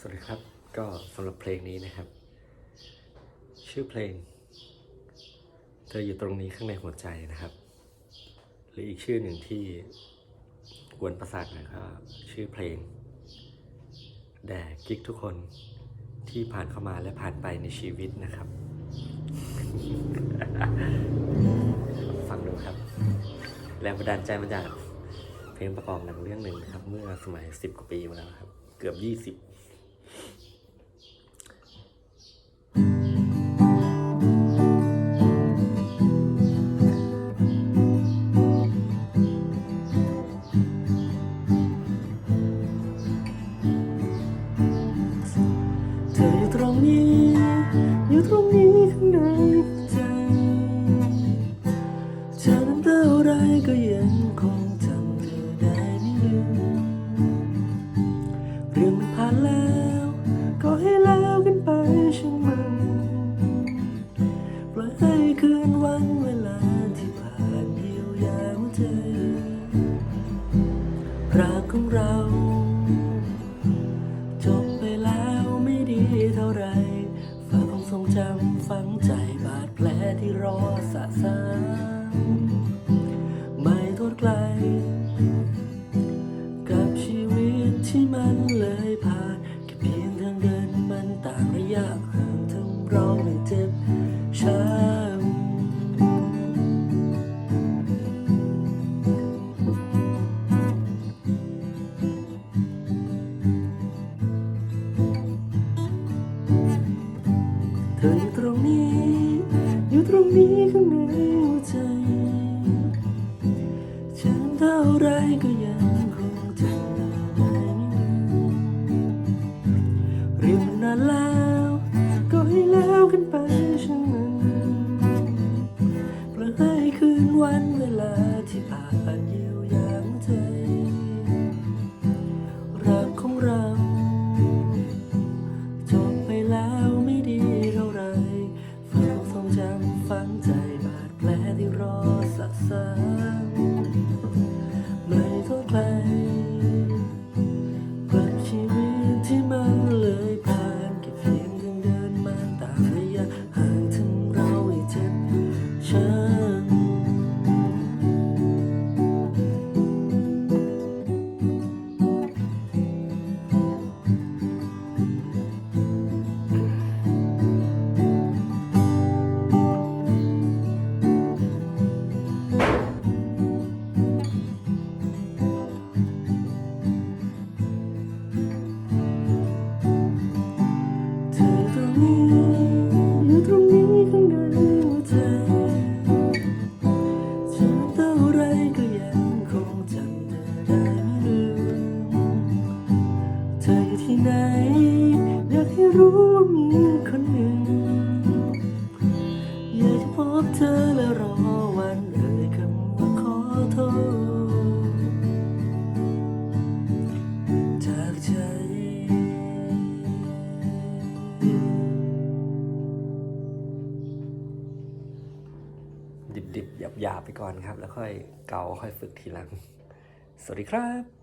สวัสดีครับก็สำหรับเพลงนี้นะครับ ชื่อเพลง เธออยู่ตรงนี้ข้างในหัวใจนะครับ หรืออีกชื่อหนึ่งที่กวนประสาทน่อยก็ชื่อเพลง แด่กิ๊กทุกคนที่ผ่านเข้ามาและผ่านไปในชีวิตนะครับ ฟังดูครับ แรงบันดาลใจมาจากเพลงประกอบหนังเรื่องหนึ่งนะครับ เมื่อสมัยสิบกว่าปีมาแล้วครับ เกือบยี่สิบาหัวใจรักของเรา จบไปแล้วไม่ดีเท่าไรฝากความทรงจำฝังใจ ข้างในหัวใจฉันเท่าไรก็ อยู่ที่ไหนอยากให้รู้มีคนหนึ่ง อยากจะพบเธอและรอวันเอ่ยคำว่าขอโทษ จากใจ ดิบๆหยาบๆไปก่อนครับ แล้วค่อยเกาค่อยฝึกทีหลัง สวัสดีครับ